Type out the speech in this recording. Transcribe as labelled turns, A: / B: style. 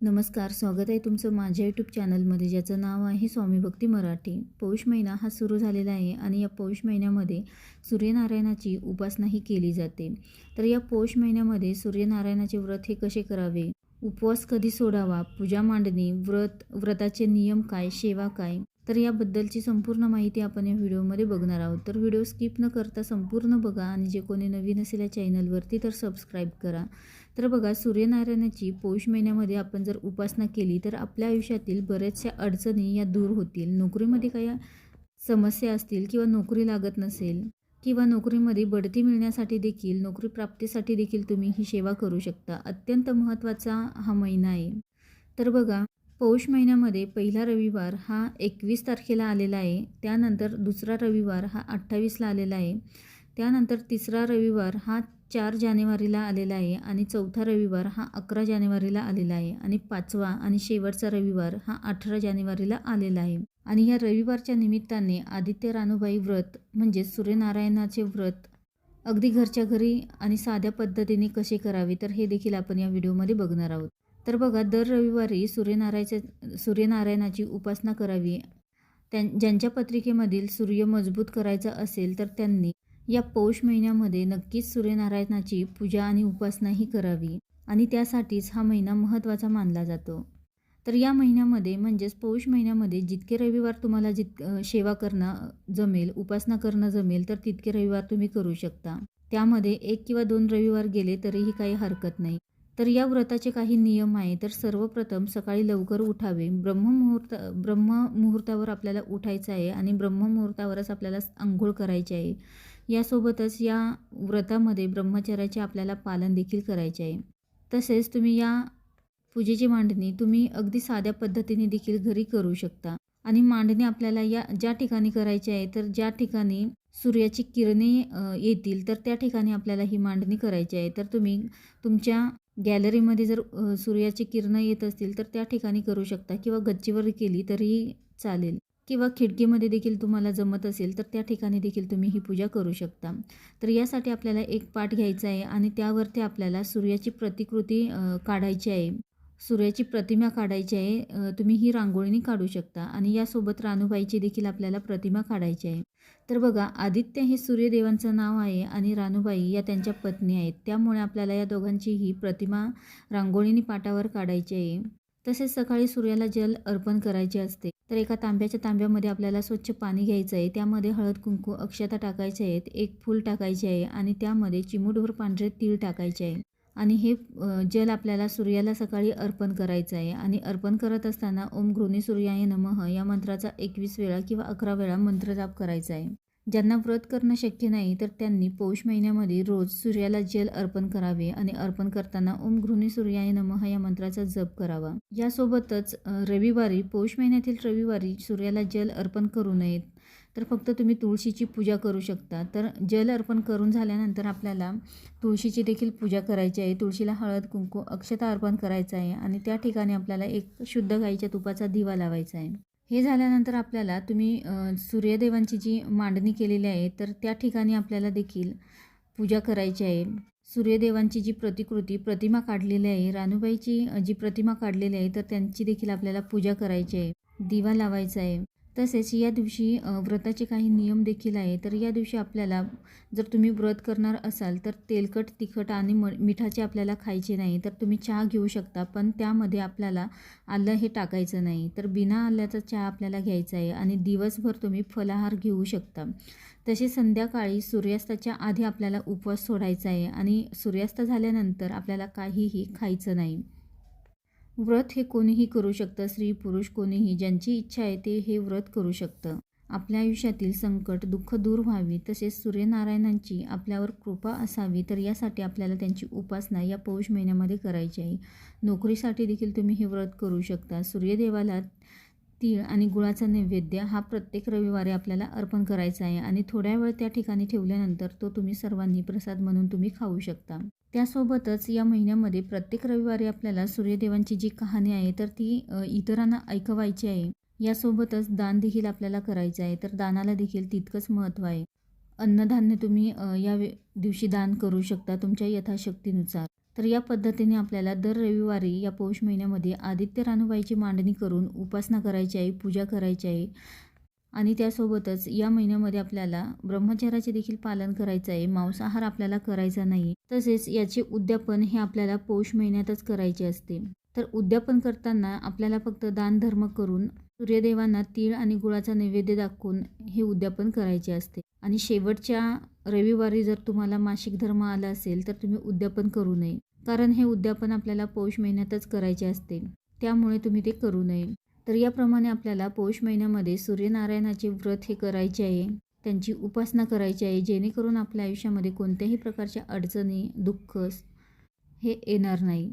A: नमस्कार स्वागत आहे तुमचं माझ्या यूट्यूब चॅनलमध्ये ज्याचं नाव आहे स्वामी भक्ती मराठी. पौष महिना हा सुरू झालेला आहे आणि या पौष महिन्यामध्ये सूर्यनारायणाची उपासनाही केली जाते. तर या पौष महिन्यामध्ये सूर्यनारायणाचे व्रत हे कसे करावे? उपवास कधी सोडावा? पूजा मांडणी व्रत व्रताचे नियम काय? सेवा काय? तर याबद्दलची संपूर्ण माहिती आपण या व्हिडिओमध्ये बघणार आहोत. तर व्हिडिओ स्किप न करता संपूर्ण बघा आणि जे कोणी नवीन असेल या चॅनलवरती तर सबस्क्राईब करा. तर बघा सूर्यनारायणाची पौष महिन्यामध्ये आपण जर उपासना केली तर आपल्या आयुष्यातील बऱ्याचशा अडचणी या दूर होतील. नोकरीमध्ये काही समस्या असतील किंवा नोकरी लागत नसेल किंवा नोकरीमध्ये बढती मिळण्यासाठी देखील नोकरी प्राप्तीसाठी देखील तुम्ही ही सेवा करू शकता. अत्यंत महत्त्वाचा हा महिना आहे. तर बघा पौष महिन्यामध्ये पहिला रविवार हा एकवीस तारखेला आलेला आहे. त्यानंतर दुसरा रविवार हा अठ्ठावीसला आलेला आहे. त्यानंतर तिसरा रविवार हा चार जानेवारीला आलेला आहे आणि चौथा रविवार हा अकरा जानेवारीला आलेला आहे आणि पाचवा आणि शेवटचा रविवार हा अठरा जानेवारीला आलेला आहे. आणि या रविवारच्या निमित्ताने आदित्य रानूबाई व्रत म्हणजे सूर्यनारायणाचे व्रत अगदी घरच्या घरी आणि साध्या पद्धतीने कसे करावे तर हे देखील आपण या व्हिडिओमध्ये बघणार आहोत. तर बघा दर रविवारी सूर्यनारायणाच्या सूर्यनारायणाची उपासना करावी. त्यां ज्यांच्या पत्रिकेमधील सूर्य मजबूत करायचा असेल तर त्यांनी या पौष महिन्यामध्ये नक्कीच सूर्यनारायणाची पूजा आणि उपासनाही करावी आणि त्यासाठीच हा महिना महत्त्वाचा मानला जातो. तर या महिन्यामध्ये म्हणजेच पौष महिन्यामध्ये जितके रविवार तुम्हाला जित सेवा करणं जमेल उपासना करणं जमेल तर तितके रविवार तुम्ही करू शकता. त्यामध्ये एक किंवा दोन रविवार गेले तरीही काही हरकत नाही. तर या व्रताचे काही नियम आहे तर सर्वप्रथम सकाळी लवकर उठावे. ब्रह्ममुहूर्त ब्रह्ममुहूर्तावर आपल्याला उठायचं आहे आणि ब्रह्ममुहूर्तावरच आपल्याला आंघोळ करायची आहे. यासोबतच या व्रतामध्ये ब्रह्मचर्याचे आपल्याला पालन देखील करायचे आहे. तसेच तुम्ही या पूजेची मांडणी तुम्ही अगदी साध्या पद्धतीने देखील घरी करू शकता. आणि मांडणी आपल्याला या ज्या ठिकाणी करायची आहे तर ज्या ठिकाणी सूर्याची किरणे येतील तर त्या ठिकाणी आपल्याला ही मांडणी करायची आहे. तर तुम्ही तुमच्या गॅलरीमध्ये जर सूर्याची किरणं येत असतील तर त्या ठिकाणी करू शकता किंवा गच्चीवर केली तरीही चालेल. किंवा खिडकीमध्ये देखील तुम्हाला जमत असेल तर त्या ठिकाणी देखील तुम्ही ही पूजा करू शकता. तर यासाठी आपल्याला एक पाठ घ्यायचा आहे आणि त्यावरती आपल्याला सूर्याची प्रतिकृती काढायची आहे. सूर्याची प्रतिमा काढायची आहे तुम्ही ही रांगोळीने काढू शकता. आणि यासोबत रानूबाईची देखील आपल्याला प्रतिमा काढायची आहे. तर बघा आदित्य हे सूर्यदेवांचं नाव आहे आणि रानूबाई या त्यांच्या पत्नी आहेत. त्यामुळे आपल्याला या दोघांची ही प्रतिमा रांगोळीने पाटावर काढायची आहे. तसेच सकाळी सूर्याला जल अर्पण करायचे असते. तर एका तांब्याच्या तांब्यामध्ये आपल्याला स्वच्छ पाणी घ्यायचं आहे. त्यामध्ये हळद कुंकू अक्षता टाकायचे आहेत. एक फूल टाकायचे आहे आणि त्यामध्ये चिमूटभर पांढरे तीळ टाकायचे आहे. आणि हे जल आपल्याला सूर्याला सकाळी अर्पण करायचं आहे. आणि अर्पण करत असताना ओम घृणी सूर्याय नमः या मंत्राचा एकवीस वेळा किंवा अकरा वेळा मंत्रजाप करायचा आहे. ज्यांना व्रत करणं शक्य नाही तर त्यांनी पौष महिन्यामध्ये रोज सूर्याला जल अर्पण करावे आणि अर्पण करताना ओम घृणी सूर्याय नमः या मंत्राचा जप करावा. यासोबतच रविवारी पौष महिन्यातील रविवारी सूर्याला जल अर्पण करू नयेत. तर फक्त तुम्ही तुळशीची पूजा करू शकता. तर जल अर्पण करून झाल्यानंतर आपल्याला तुळशीची देखील पूजा करायची आहे. तुळशीला हळद कुंकू अक्षता अर्पण करायचं आहे आणि त्या ठिकाणी आपल्याला एक शुद्ध गाईच्या तुपाचा दिवा लावायचा आहे. हे झाल्यानंतर आपल्याला तुम्ही सूर्यदेवांची जी मांडणी केलेली आहे तर त्या ठिकाणी आपल्याला देखील पूजा करायची आहे. सूर्यदेवांची जी प्रतिकृती प्रतिमा काढलेली आहे रानूबाईची जी प्रतिमा काढलेली आहे तर त्यांची देखील आपल्याला पूजा करायची आहे. दिवा लावायचा आहे. तसेच या दिवशी व्रताचे काही नियम देखील आहे तर या दिवशी आपल्याला जर तुम्ही व्रत करणार असाल तर तेलकट तिखट आणि म मिठाचे आपल्याला खायचे नाही. तर तुम्ही चहा घेऊ शकता पण त्यामध्ये आपल्याला आलं हे टाकायचं नाही. तर बिना आल्याचा चहा आपल्याला घ्यायचा आहे आणि दिवसभर तुम्ही फलाहार घेऊ शकता. तसे संध्याकाळी सूर्यास्ताच्या आधी आपल्याला उपवास सोडायचा आहे आणि सूर्यास्त झाल्यानंतर आपल्याला काहीही खायचं नाही. व्रत हे कोणीही करू शकतं स्त्री पुरुष कोणीही ज्यांची इच्छा आहे ते हे व्रत करू शकतं. आपल्या आयुष्यातील संकट दुःख दूर व्हावी तसेच सूर्यनारायणांची आपल्यावर कृपा असावी तर यासाठी आपल्याला त्यांची उपासना या पौष महिन्यामध्ये करायची आहे. नोकरीसाठी देखील तुम्ही हे व्रत करू शकता. सूर्यदेवाला तीळ आणि गुळाचा नैवेद्य हा प्रत्येक रविवारी आपल्याला अर्पण करायचा आहे आणि थोड्या वेळ त्या ठिकाणी ठेवल्यानंतर तो तुम्ही सर्वांनी प्रसाद म्हणून तुम्ही खाऊ शकता. त्यासोबतच या महिन्यामध्ये प्रत्येक रविवारी आपल्याला सूर्यदेवांची जी कहाणी आहे तर ती इतरांना ऐकवायची आहे. यासोबतच दान देखील आपल्याला करायचं आहे तर दानाला देखील तितकंच महत्त्व आहे. अन्नधान्य तुम्ही या दिवशी दान करू शकता तुमच्या यथाशक्तीनुसार. तर या पद्धतीने आपल्याला दर रविवारी या पौष महिन्यामध्ये आदित्य रानूबाईची मांडणी करून उपासना करायची आहे पूजा करायची आहे. आणि त्यासोबतच या महिन्यामध्ये आपल्याला ब्रह्मचर्याचे देखील पालन करायचं आहे. मांसाहार आपल्याला करायचा नाही. तसेच याचे उद्यापन हे आपल्याला पौष महिन्यातच करायचे असते. तर उद्यापन करताना आपल्याला फक्त दान धर्म करून सूर्यदेवांना तीळ आणि गुळाचा नैवेद्य दाखवून हे उद्यापन करायचे असते. आणि शेवटच्या रविवारी जर तुम्हाला मासिक धर्म आला असेल तर तुम्ही उद्यापन करू नये. कारण हे उद्यापन आपल्याला पौष महिन्यातच करायचे असते. त्यामुळे तुम्ही ते करू नये. तर याप्रमाणे आपल्याला पौष महिन्यामध्ये सूर्यनारायणाचे व्रत हे करायचे आहे. त्यांची उपासना करायची आहे. जेणेकरून आपल्या आयुष्यामध्ये कोणत्याही प्रकारच्या अडचणी दुःख हे येणार नाही.